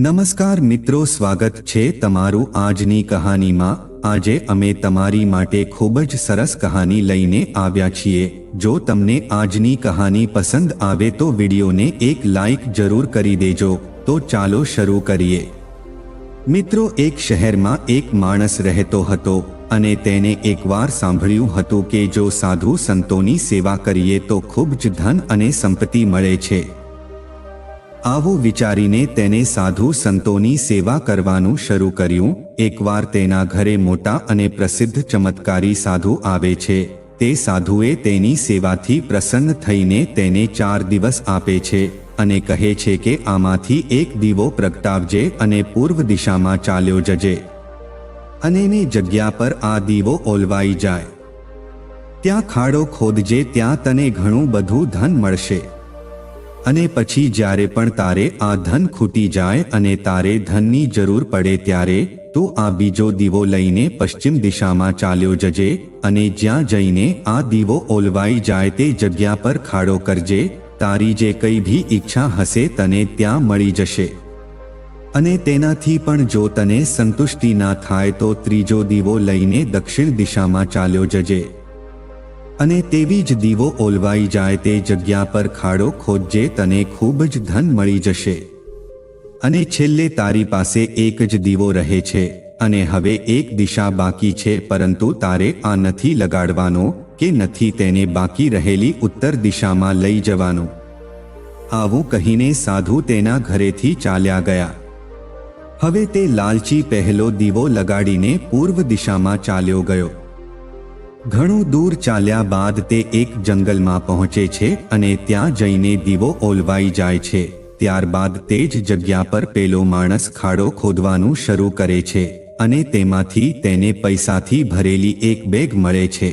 નમસ્કાર મિત્રો, સ્વાગત છે તમારું આજની કહાનીમાં. આજે અમે તમારી માટે ખૂબ જ સરસ કહાની લઈને આવ્યા છીએ. જો તમને આજની કહાની પસંદ આવે તો વિડીયોને એક લાઈક જરૂર કરી દેજો. તો ચાલો શરૂ કરીએ. મિત્રો, એક શહેરમાં એક માણસ રહેતો હતો અને તેને એકવાર સાંભળ્યું હતું કે જો સાધુ સંતોની સેવા કરીએ તો ખૂબ જ ધન અને સંપત્તિ મળે છે. આવું વિચારીને તેને સાધુ સંતોની સેવા કરવાનું શરૂ કર્યું. એકવાર તેના ઘરે મોટા અને પ્રસિદ્ધ ચમત્કારી સાધુ આવે છે. તે સાધુએ તેની સેવાથી પ્રસન્ન થઈને તેને ચાર દિવસ આપે છે અને કહે છે કે આમાંથી એક દીવો પ્રગટાવજે અને પૂર્વ દિશામાં ચાલ્યો જજે. અને એની જગ્યા પર આ દીવો ઓલવાઈ જાય. ત્યાં ખાડો ખોદજે, ત્યાં તને ઘણું બધું ધન મળશે. અને પછી જ્યારે પણ તારે આ ધન ખૂટી જાય અને તારે ધનની જરૂર પડે ત્યારે, તો આ બીજો દીવો લઈને પશ્ચિમ દિશામાં ચાલ્યો જજે અને જ્યાં જઈને આ દીવો ઓલવાઈ જાય તે જગ્યા પર ખાડો કરજે, તારી જે કઈ ભી ઈચ્છા હશે તને ત્યાં મળી જશે. અને તેનાથી પણ જો તને સંતુષ્ટિ ના થાય તો ત્રીજો દીવો લઈને દક્ષિણ દિશામાં ચાલ્યો જજે. અને તેવી જ દીવો ઓલવાઈ જાય તે જગ્યા પર ખાડો ખોદજે તને ખૂબ જ ધન મળી જશે. અને છેલ્લે તારી પાસે એક જ દીવો રહે છે, અને હવે એક દિશા બાકી છે, પરંતુ તારે આ નથી લગાડવાનો કે નથી તેને બાકી રહેલી ઉત્તર દિશામાં લઈ જવાનું. આવું કહીને સાધુ તેના ઘરેથી ચાલ્યા ગયા. હવે તે લાલચી પહેલો દીવો લગાડીને પૂર્વ દિશામાં ચાલ્યો ગયો. ઘણું દૂર ચાલ્યા બાદ તે એક જંગલમાં પહોંચે છે અને ત્યાં જઈને દીવો ઓલવાઈ જાય છે. ત્યારબાદ તે જ જગ્યા પર પેલો માણસ ખાડો ખોદવાનું શરૂ કરે છે અને તેમાંથી તેને પૈસાથી ભરેલી એક બેગ મળે છે.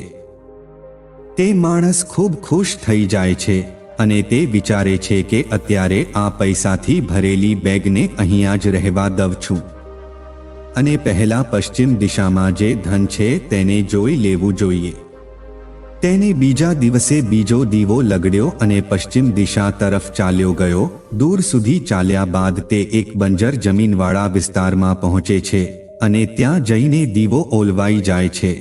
તે માણસ ખૂબ ખુશ થઈ જાય છે અને તે વિચારે છે કે અત્યારે આ પૈસાથી ભરેલી બેગને અહીંયા જ રહેવા દઉં છું. અને પહેલા પશ્ચિમ દિશામાં જે ધન છે તેને જોઈ લેવું જોઈએ. તેને બીજા દિવસે બીજો દીવો લગડ્યો અને પશ્ચિમ દિશા તરફ ચાલ્યો ગયો. દૂર સુધી ચાલ્યા બાદ તે એક બંજર જમીનવાળા વિસ્તારમાં પહોંચે છે અને ત્યાં જઈને દીવો ઓલવાઈ જાય છે.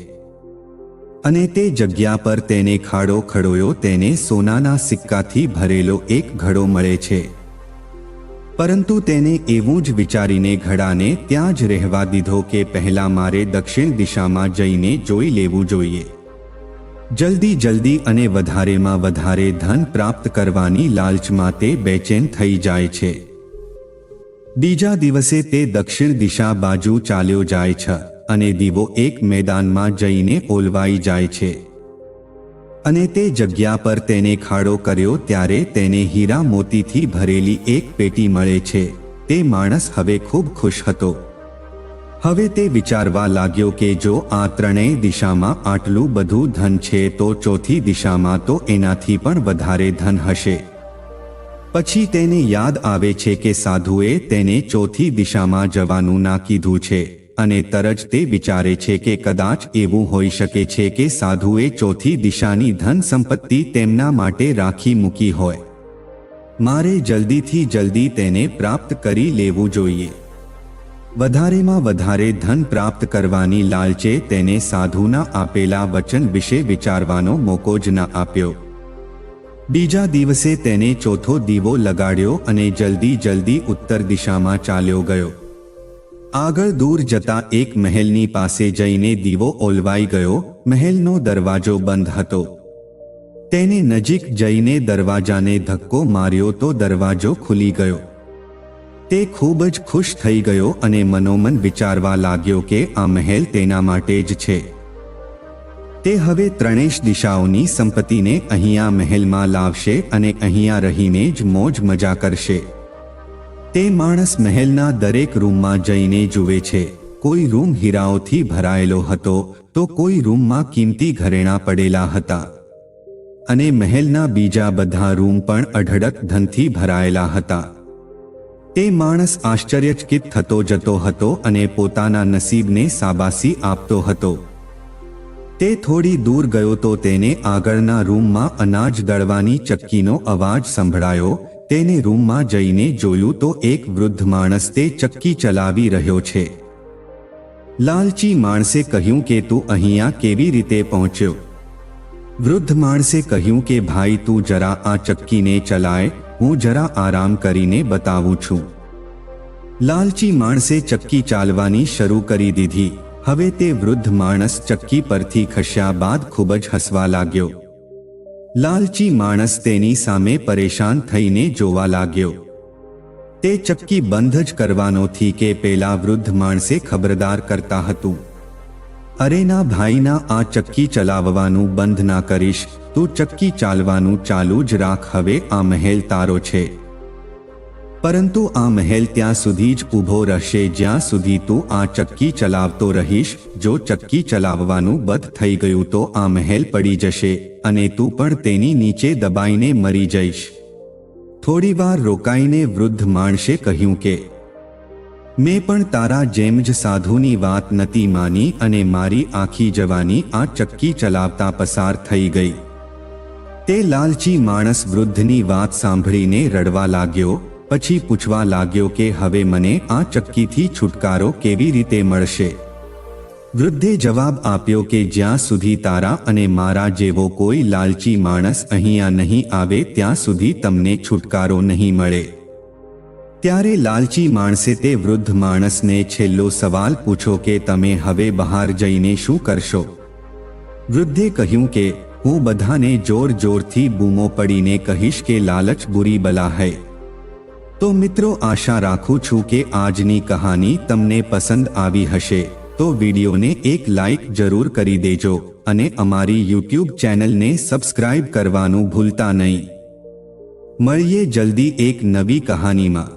અને તે જગ્યા પર તેને ખાડો ખડોયો તેને સોનાના સિક્કાથી ભરેલો એક ઘડો મળે છે. પરંતુ તેને એવું જ વિચારીને ઘડાને ત્યાં જ રહેવા દીધો કે પહેલા મારે દક્ષિણ દિશામાં જઈને જોઈ લેવું જોઈએ. જલ્દી જલ્દી અને વધારેમાં વધારે ધન પ્રાપ્ત કરવાની લાલચમાં તે બેચેન થઈ જાય છે. બીજા દિવસે તે દક્ષિણ દિશા બાજુ ચાલ્યો જાય છે અને દીવો એક મેદાનમાં જઈને ઓલવાઈ જાય છે. અને તે જગ્યા પર તેને ખાડો કર્યો ત્યારે તેને હીરા મોતીથી ભરેલી એક પેટી મળે છે. તે માણસ હવે ખૂબ ખુશ હતો. હવે તે વિચારવા લાગ્યો કે જો આ ત્રણેય દિશામાં આટલું બધું ધન છે તો ચોથી દિશામાં તો એનાથી પણ વધારે ધન હશે. પછી તેને યાદ આવે છે કે સાધુએ તેને ચોથી દિશામાં જવાનું ના કીધું છે. અને તરજ તે વિચારે છે કે કદાચ એવું હોઈ શકે છે કે સાધુએ ચોથી દિશાની ધન સંપત્તિ તેમના માટે રાખી મૂકી હોય. મારે જલ્દીથી જલ્દી તેને પ્રાપ્ત કરી લેવું જોઈએ. વધારેમાં વધારે ધન પ્રાપ્ત કરવાની લાલચે તેને સાધુના આપેલા વચન વિશે વિચારવાનો મોકો જ ન આપ્યો. બીજા દિવસે તેને ચોથો દીવો લગાડ્યો અને જલ્દી જલ્દી ઉત્તર દિશામાં ચાલ્યો ગયો. આગળ દૂર જતા એક મહેલની પાસે જઈને દીવો ઓલવાઈ ગયો, મહેલનો દરવાજો બંધ હતો. તેને નજીક જઈને દરવાજાને ધક્કો માર્યો તો દરવાજો ખુલી ગયો. તે ખૂબ જ ખુશ થઈ ગયો અને મનોમન વિચારવા લાગ્યો કે આ મહેલ તેના માટે જ છે. તે હવે ત્રણેશ દિશાઓની સંપત્તિને અહીંયા મહેલમાં લાવશે અને અહીંયા રહીને જ મોજ મજા કરશે. તે માણસ મહેલના દરેક રૂમમાં જઈને જુએ છે. કોઈ રૂમ હીરાઓથી ભરાયેલો હતો, તો કોઈ રૂમમાં કિંમતી ઘરેણાં પડેલા હતા. અને મહેલના બીજા બધા રૂમ પણ અઢળક ધનથી ભરાયેલા હતા. તે માણસ આશ્ચર્યચકિત થતો જતો હતો અને પોતાના નસીબને સાબાસી આપતો હતો. તે થોડી દૂર ગયો તો તેને આગળના રૂમમાં અનાજ દળવાની ચક્કીનો અવાજ સંભળાયો તેને રૂમમાં જઈને જોયું તો એક વૃદ્ધ માણસ તે ચક્કી ચલાવી રહ્યો છે. લાલચી માણસે કહ્યું કે તું અહીંયા કેવી રીતે પહોંચ્યો? વૃદ્ધ માણસે કહ્યું કે, ભાઈ, તું જરા આ ચક્કીને ચલાય, હું જરા આરામ કરીને બતાવું છું. લાલચી માણસે ચક્કી ચાલવાની શરૂ કરી દીધી. હવે તે વૃદ્ધ માણસ ચક્કી પરથી ખસ્યા બાદ ખૂબ જ હસવા લાગ્યો. લાલચી માણસ તેની સામે પરેશાન થઈને જોવા લાગ્યો. તે ચક્કી બંધ જ કરવાનોથી કે પેલા વૃદ્ધ માણસે ખબરદાર કરતા હતું. અરે ના ભાઈના આ ચક્કી ચલાવવાનું બંધ ના કરીશ. તું ચક્કી ચાલવાનું ચાલુ જ રાખ. હવે આ મહેલ તારો છે. પરંતુ આ મહેલ ત્યાં સુધી જ ઊભો રહેશે. જ્યાં સુધી તું આ ચક્કી ચલાવતો રહીશ, જો ચક્કી ચલાવવાનું બંધ થઈ ગયું તો આ મહેલ પડી જશે અને તું પણ તેની નીચે દબાઈને મરી જઈશ. થોડીવાર રોકાઈને વૃદ્ધ માણસે કહ્યું કે, મેં પણ તારા જેમ જ સાધુની વાત નથી માની અને મારી આખી જવાની આ ચક્કી ચલાવતા પસાર થઈ ગઈ. તે લાલચી માણસ વૃદ્ધની વાત સાંભળીને રડવા લાગ્યો. પછી પૂછવા લાગ્યો કે હવે મને આ ચક્કીથી છુટકારો કેવી રીતે મળશે? વૃદ્ધે જવાબ આપ્યો કે જ્યાં સુધી તારા અને મારા જેવો કોઈ લાલચી માણસ અહીંયા નહીં આવે ત્યાં સુધી તમને છુટકારો નહીં મળે. ત્યારે લાલચી માણસે તે વૃદ્ધ માણસને છેલ્લો સવાલ પૂછો કે તમે હવે બહાર જઈને શું કરશો? વૃદ્ધે કહ્યું કે, હું બધાને જોર જોરથી બૂમો પડીને કહીશ કે લાલચ બુરી બલા હૈ. તો મિત્રો આશા રાખું છું કે આજની કહાની તમને પસંદ આવી હશે. તો વિડીયોને એક લાઈક જરૂર કરી દેજો અને અમારી યુટ્યુબ ચેનલને સબસ્ક્રાઇબ કરવાનું ભૂલતા નહીં. મળીએ જલ્દી એક નવી કહાનીમાં.